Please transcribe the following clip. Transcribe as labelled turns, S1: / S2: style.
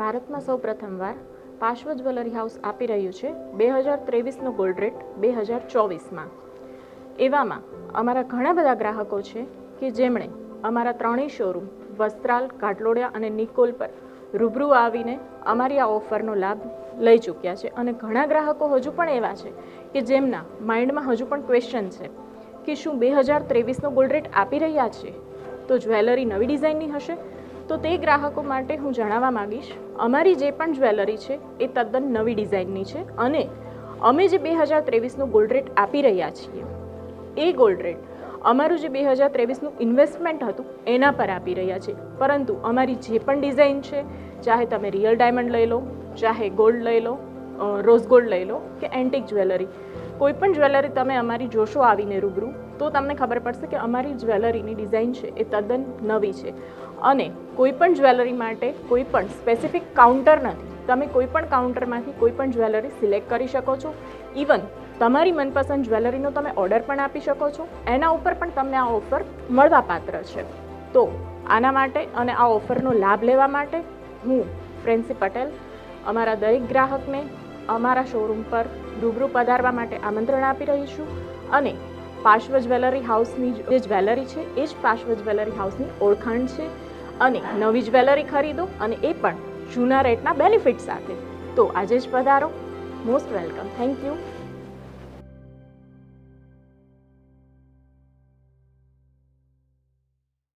S1: ભારતમાં સૌ પ્રથમવાર પાર્શ્વ જ્વેલરી હાઉસ આપી રહ્યું છે બે હજાર ત્રેવીસનો ગોલ્ડ રેટ બે હજાર ચોવીસમાં. એવામાં અમારા ઘણા બધા ગ્રાહકો છે કે જેમણે અમારા ત્રણેય શોરૂમ વસ્ત્રાલ કાટલોડિયા અને નિકોલ પર રૂબરૂ આવીને અમારી આ ઓફરનો લાભ લઈ ચૂક્યા છે. અને ઘણા ગ્રાહકો હજુ પણ એવા છે કે જેમના માઇન્ડમાં હજુ પણ ક્વેશ્ચન છે કે શું બે હજાર ત્રેવીસનો ગોલ્ડ રેટ આપી રહ્યા છે? તો જ્વેલરી નવી ડિઝાઇનની હશે તો તે ગ્રાહકો માટે હું જણાવવા માંગીશ, અમારી જે પણ જ્વેલરી છે, એ તદ્દન નવી ડિઝાઇનની છે અને અમે જે બે હજાર ત્રેવીસનું ગોલ્ડ રેટ આપી રહ્યા છીએ, એ ગોલ્ડ રેટ અમારું જે બે હજાર ત્રેવીસનું ઇન્વેસ્ટમેન્ટ હતું, એના પર આપી રહ્યા છે. પરંતુ અમારી જે પણ ડિઝાઇન છે, ચાહે તમે રિયલ ડાયમંડ લઈ લો, ચાહે ગોલ્ડ લઈ લો રોઝ ગોલ્ડ લઈ લો કે એન્ટિક જ્વેલરી કોઈ પણ જ્વેલરી તમે અમારી જોશો આવીને રૂબરૂ, તો તમને ખબર પડશે કે અમારી જ્વેલરીની ડિઝાઇન છે એ તદ્દન નવી છે. અને કોઈ પણ જ્વેલરી માટે કોઈ પણ સ્પેસિફિક કાઉન્ટર નથી. તમે કોઈ પણ કાઉન્ટરમાંથી કોઈ પણ જ્વેલરી સિલેક્ટ કરી શકો છો. ઇવન તમારી મનપસંદ જ્વેલરીનો તમે ઓર્ડર પણ આપી શકો છો. એના ઉપર પણ તમને આ ઓફર મળવાપાત્ર છે. તો આના માટે અને આ ઓફરનો લાભ લેવા માટે હું પ્રિન્સી પટેલ, અમારા દરેક ગ્રાહકને અમારા શોરૂમ પર રૂબરૂ પધારવા માટે આમંત્રણ આપી રહી છું અને પાર્શ્વ જ્વેલરી હાઉસની જે જ્વેલરી છે, એ જ પાર્શ્વ જ્વેલરી હાઉસની ઓળખાણ છે. અને નવી જ્વેલરી ખરીદો અને એ પણ જૂના રેટના બેનિફિટ સાથે. તો આજે જ પધારો. Most welcome thank you